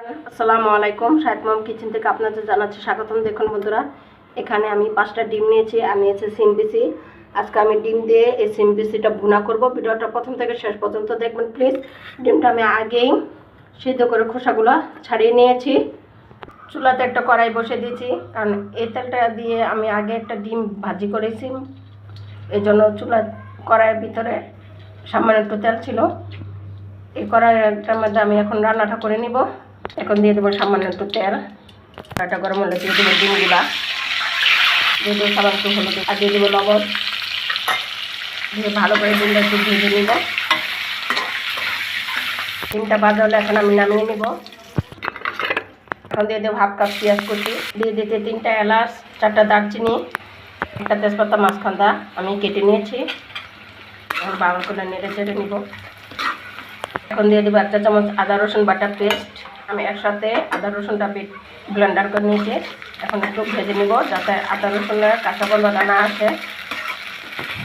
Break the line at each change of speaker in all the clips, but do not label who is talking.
আসসালামু আলাইকুম শাহেদ মম কিচেন থেকে আপনাদের জানাচ্ছি স্বাগতম। দেখুন বন্ধুরা, এখানে আমি পাঁচটা ডিম নিয়েছি আর নিয়েছি সিম বিসি আজকে আমি ডিম দিয়ে এই সিম বিসিটা ভুনা করব। ভিডিওটা প্রথম থেকে শেষ পর্যন্ত দেখবেন, প্লিজ। ডিমটা আমি আগেই সিদ্ধ করে খোসাগুলো ছাড়িয়ে নিয়েছি। চুলাতে একটা কড়াই বসে দিয়েছি, কারণ এই তেলটা দিয়ে আমি আগে একটা ডিম ভাজি করেছি। এই জন্য চুলা কড়াইয়ের ভিতরে সামান্য একটু তেল ছিল। এই কড়াইটার মধ্যে আমি এখন রান্নাটা করে নিব। এখন দিয়ে দেবো সামান্য একটু তেল। কড়াইটা গরম হলে দিয়ে দেবো ডিমগুলা দিয়ে দেবো সামান্য একটু হলুদ আর দিয়ে দেবো লবণ। দিয়ে ভালো করে ডিমটা একটু ভেজে নিব। ডিমটা ভাজা হলে এখন আমি নামিয়ে নিব। এখন দিয়ে দেবো হাফ কাপ পেঁয়াজ কুচি। দিয়ে দিতে তিনটা এলাচ, চারটা দারচিনি, একটা তেজপাতা মাঝখান্দা আমি কেটে নিয়েছি। এখন ভালো করে নেড়ে চেড়ে নিব। এখন দিয়ে দেবো একটা চামচ আদা, রসুন বাটার পেস্ট। আমি একসাথে আদা রসুনটা ব্লেন্ডার করে নিয়েছি। এখন একটু ভেজে নিব যাতে আদা রসুনের কাঁচা গন্ধটা না আসে।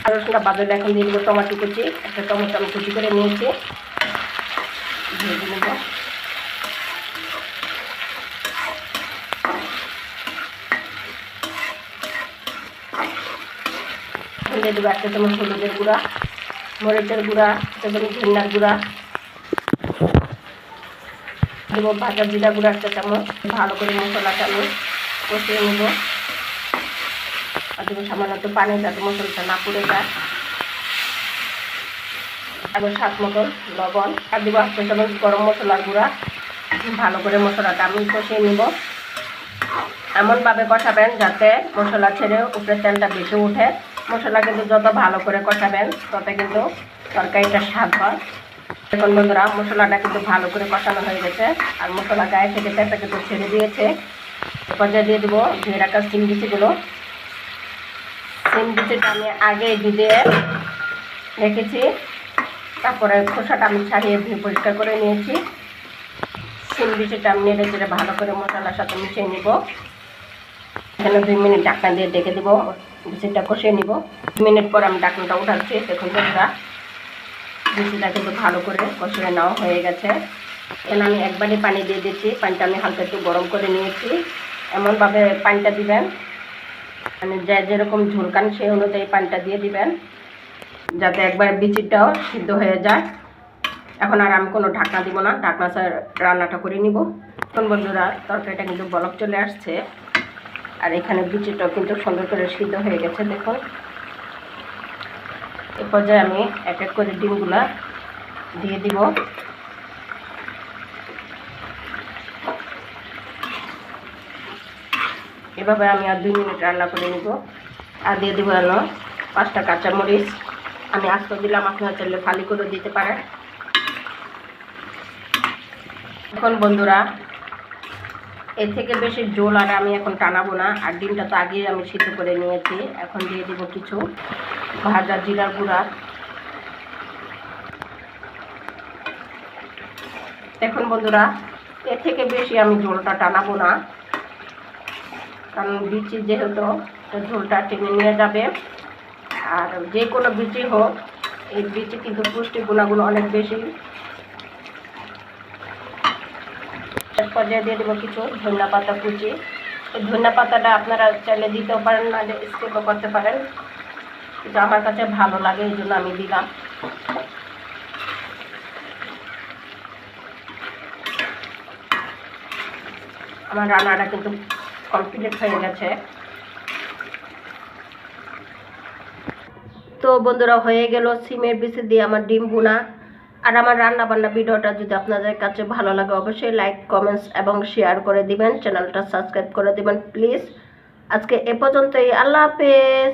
আদা রসুনটা বাজারে এখন দিয়ে দেবো টমাটো কুচি। একটা টমেটো আমি কুচি করে নিয়েছি। ভেজে নেব। দিয়ে দেবো একটা চামচ হলুদের গুঁড়া, মরিচের গুঁড়া, একটা চামচ গুঁড়া। দেবো ভাজা জিরা গুঁড়ো একটা চামচ, ভালো করে মশলাটা আমি কষিয়ে নেব। আর দেবো সামান্য একটু পানি যাতে মশলাটা না পুড়ে যায়। এবং স্বাদ মতন লবণ আর দেবো একটা চামচ গরম মশলার গুঁড়া। ভালো করে মশলাটা আমি কষিয়ে নিব। এমনভাবে কষাবেন যাতে মশলা ছেড়ে উপরে তেলটা বেশি উঠে মশলা কিন্তু যত ভালো করে কষাবেন, তত কিন্তু তরকারিটা স্বাদ হয়। এখন বন্ধুরা, মশলাটা কিন্তু ভালো করে কষানো হয়ে গেছে। আর মশলা গায়ে থেকে তেলটা কিন্তু ছেড়ে দিয়েছে। পর্যায়ে দিয়ে দেবো ধুয়ে রাখা সিম বিচিগুলো। সিম বিচিটা আমি আগে ভিজিয়ে রেখেছি। তারপরে খোসাটা আমি ছাড়িয়ে ধুয়ে পরিষ্কার করে নিয়েছি। সিম বিচিটা আমি নেড়ে চেড়ে ভালো করে মশলার সাথে মিশিয়ে নিব। এখানে দুই মিনিট ঢাকনা দিয়ে ডেকে দেবো। বিচিটা কষিয়ে নিব। দু মিনিট পর আমি ঢাকনাটা উঠাচ্ছি। দেখুন বন্ধুরা বিচিটা কিন্তু ভালো করে কষিয়ে নেওয়া হয়ে গেছে। এখানে আমি একবারই পানি দিয়ে দিচ্ছি। পানিটা আমি হালকা একটু গরম করে নিয়েছি। এমনভাবে পানিটা দিবেন। মানে যে যেরকম ঝুলকান সেই অনুযায়ী পানিটা দিয়ে দিবেন। যাতে একবার বিচিটাও সিদ্ধ হয়ে যায়। এখন আর আমি কোনো ঢাকনা দিব না। ঢাকনা ছাড়া রান্নাটা করে নিব। এখন বন্ধুরা, তরকারিটা কিন্তু বলক চলে আসছে। আর এখানে বিচিটাও কিন্তু সুন্দর করে সিদ্ধ হয়ে গেছে, দেখুন। এ পর্যায়ে আমি এক এক করে ডিমগুলা দিয়ে দিব। এভাবে আমি আর দুই মিনিট রান্না করে নিব। আর দিয়ে দেবো এলো পাঁচটা কাঁচামরিচ। আমি আস্ত দিলাম আপনারা চাইলে ফালি করে দিতে পারেন। এখন বন্ধুরা, এর থেকে বেশি জোল আর আমি এখন টানাবো না। আর ডিমটা তো আগেই আমি সিদ্ধ করে নিয়েছি। এখন দিয়ে দিব কিছু। ভাজা জিরার গুঁড়া। দেখুন বন্ধুরা, এর থেকে বেশি আমি ঝোলটা টানাবো না। কারণ বিচি যেহেতু ঝোলটা টেনে নিয়ে যাবে। আর যে কোনো বিচি হোক, এই বিচি কিন্তু পুষ্টি গুণাগুলো অনেক বেশি। এক পর্যায়ে দিয়ে দেবো কিছু ধনিয়া কুচি। এই ধনিয়া পাতাটা আপনারা চাইলে দিতেও পারেন না স্কিপও করতে পারেন। কিন্তু আমার কাছে ভালো লাগে, এই জন্য আমি দিলাম। আমার রান্নাটা কিন্তু কমপ্লিট হয়ে গেছে। তো বন্ধুরা, হয়ে গেল সিমের বিচি দিয়ে আমার ডিম বোনা আর আমার রান্না বান্না ভিডিওটা যদি আপনাদের কাছে ভালো লাগে, অবশ্যই লাইক কমেন্টস এবং শেয়ার করে দিবেন। চ্যানেলটা সাবস্ক্রাইব করে দিবেন প্লিজ আজকে এ পর্যন্তই। আল্লাহ হাফেজ।